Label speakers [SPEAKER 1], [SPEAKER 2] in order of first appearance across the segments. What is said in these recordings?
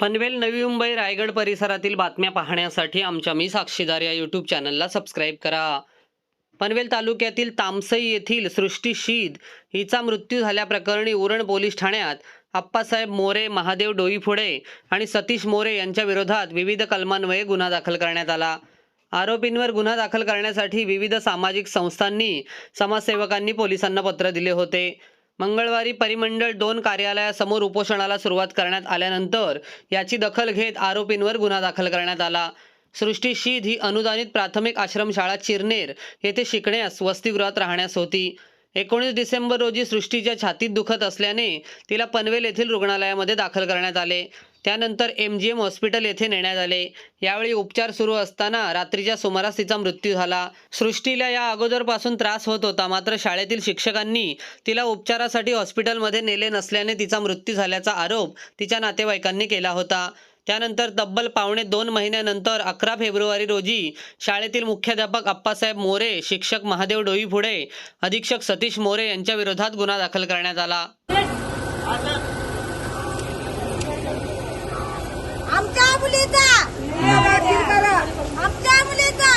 [SPEAKER 1] पनवेल नवी मुंबई रायगड परिसरातील बातम्या पाहण्यासाठी आमच्या मी साक्षीदार या यूट्यूब चॅनलला सबस्क्राईब करा. पनवेल तालुक्यातील तामसई येथील सृष्टी शीद हिचा मृत्यू झाल्याप्रकरणी उरण पोलीस ठाण्यात आप्पासाहेब मोरे महादेव डोईफुडे आणि सतीश मोरे यांच्या विरोधात विविध कलमान्वये गुन्हा दाखल करण्यात आला. आरोपींवर गुन्हा दाखल करण्यासाठी विविध सामाजिक संस्थांनी समाजसेवकांनी पोलिसांना पत्र दिले होते. मंगळवारी परिमंडळ दोन कार्यालयासमोर उपोषणाला सुरुवात करण्यात आल्यानंतर याची दखल घेत आरोपींवर गुन्हा दाखल करण्यात आला. सृष्टी शीद ही अनुदानित प्राथमिक आश्रमशाळा चिरनेर येथे शिकण्यास वसतिगृहात राहण्यास होती. एकोणीस डिसेंबर रोजी सृष्टीच्या छातीत दुखत असल्याने तिला पनवेल येथील रुग्णालयामध्ये दाखल करण्यात आले. त्यानंतर एम जी एम हॉस्पिटल येथे नेण्यात आले. यावेळी उपचार सुरू असताना रात्रीच्या सुमारास तिचा मृत्यू झाला. सृष्टीला या अगोदरपासून त्रास होत होता मात्र शाळेतील शिक्षकांनी तिला उपचारासाठी हॉस्पिटलमध्ये नेले नसल्याने तिचा मृत्यू झाल्याचा आरोप तिच्या नातेवाईकांनी केला होता. त्यानंतर तब्बल पावणे दोन महिन्यानंतर अकरा फेब्रुवारी रोजी शाळेतील मुख्याध्यापक अप्पासाहेब मोरे शिक्षक महादेव डोईफुडे अधीक्षक सतीश मोरे यांच्या विरोधात गुन्हा दाखल करण्यात आला.
[SPEAKER 2] मुलीचा आमच्या मुलीचा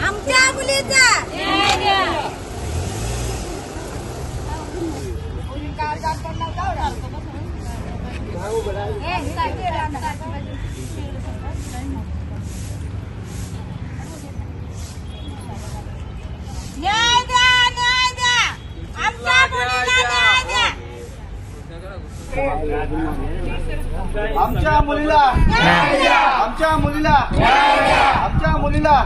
[SPEAKER 2] आमच्या मुलीचा न्याय द्या न्याय द्या आमच्या मुलीला न्याय द्या
[SPEAKER 3] आमच्या मुलीला. आमच्या मुलीला. आमच्या मुलीला.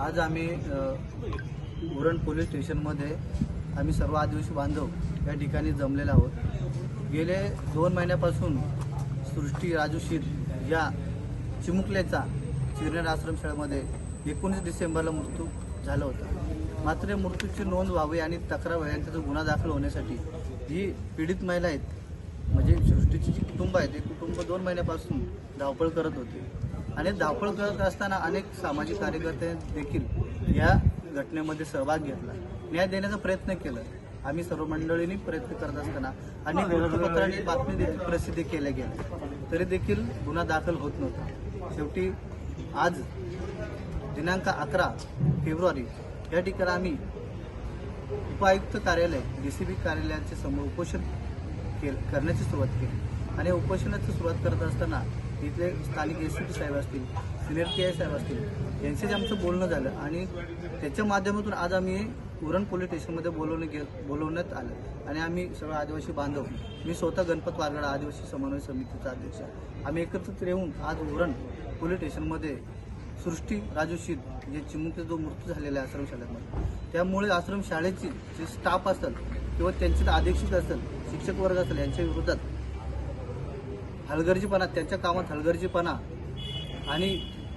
[SPEAKER 3] आज आम्ही उरण पोलीस स्टेशनमध्ये आम्ही सर्व आदिवासी बांधव या ठिकाणी जमलेले आहोत. गेले दोन महिन्यापासून सृष्टी राजूशीर या चिमुकल्याचा चिरनेर आश्रमशाळेमध्ये एकोणीस डिसेंबरला मृत्यू झाला होता. मात्र मृत्यूची नोंद व्हावी आणि तक्रार व्हावी त्याचा गुन्हा दाखल होण्यासाठी ही पीडित महिला आहेत म्हणजे सृष्टीची जी कुटुंब आहे ते कुटुंब दोन महिन्यापासून धावपळ करत होते. आणि धावपळ करत असताना अनेक सामाजिक कार्यकर्ते देखील या घटनेमध्ये सहभाग घेतला. न्याय देण्याचा प्रयत्न केला. आम्ही सर्व मंडळींनी प्रयत्न करत असताना अनेक वृत्तपत्रांनी बातमी देखील प्रसिद्ध केल्या गेल्या तरी देखील गुन्हा दाखल होत नव्हता. शेवटी आज दिनांक अकरा फेब्रुवारी या ठिकाणी आम्ही उपायुक्त कार्यालय डी सी बी कार्यालयाच्या समोर उपोषण केल करण्याची सुरुवात केली. आणि उपोषणाची सुरुवात करत असताना तिथले स्थानिक एस सी पी साहेब असतील सिनियर के आय साहेब असतील यांच्याशी आमचं बोलणं झालं आणि त्याच्या माध्यमातून आज आम्ही उरण पोलीस स्टेशनमध्ये बोलवणे गे बोलवण्यात आलं. आणि आम्ही सगळं आदिवासी बांधव मी स्वतः गणपत वारगडा आदिवासी समन्वय समितीचा अध्यक्ष. आम्ही एकत्रित येऊन आज उरण पोलीस स्टेशनमध्ये सृष्टी राजू जे चिमुकचा जो मृत्यू झालेला आहे आश्रमशाळेमध्ये त्यामुळे आश्रमशाळेची जे स्टाफ असेल किंवा त्यांचे अधीक्षक असेल शिक्षक वर्ग असेल यांच्या विरोधात हलगर्जीपणा त्यांच्या कामात हलगर्जीपणा आणि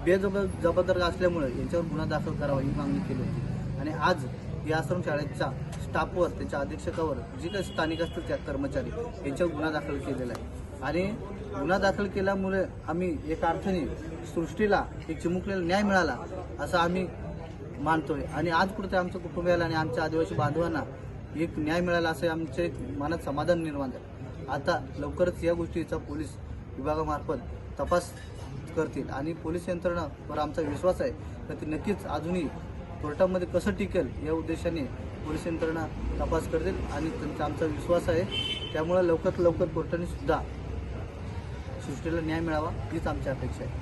[SPEAKER 3] बेजब जबाबदार असल्यामुळे यांच्यावर गुन्हा दाखल करावा ही मागणी केली होती. आणि आज या आश्रमशाळेच्या स्टाफवर त्यांच्या अधीक्षकावर जे काही स्थानिक असतील त्या कर्मचारी यांच्यावर गुन्हा दाखल केलेला आहे. आणि गुन्हा दाखल केल्यामुळे आम्ही एका अर्थाने सृष्टीला एक चिमुकलेला न्याय मिळाला असं आम्ही मानतोय. आणि आज कुठे आमच्या कुटुंबियाला आणि आमच्या आदिवासी बांधवांना एक न्याय मिळाला असं आमचे मनात समाधान निर्माण झालं. आता लवकरच या गोष्टीचा पोलीस विभागामार्फत तपास करतील आणि पोलीस यंत्रणावर आमचा विश्वास आहे. तर ती नक्कीच अजूनही कोर्टामध्ये कसं टिकेल या उद्देशाने पोलीस यंत्रणा तपास करतील आणि त्यांचा आमचा विश्वास आहे. त्यामुळे लवकरात लवकर कोर्टाने सुद्धा सृष्टीला न्याय मिळावा हीच आमची अपेक्षा आहे.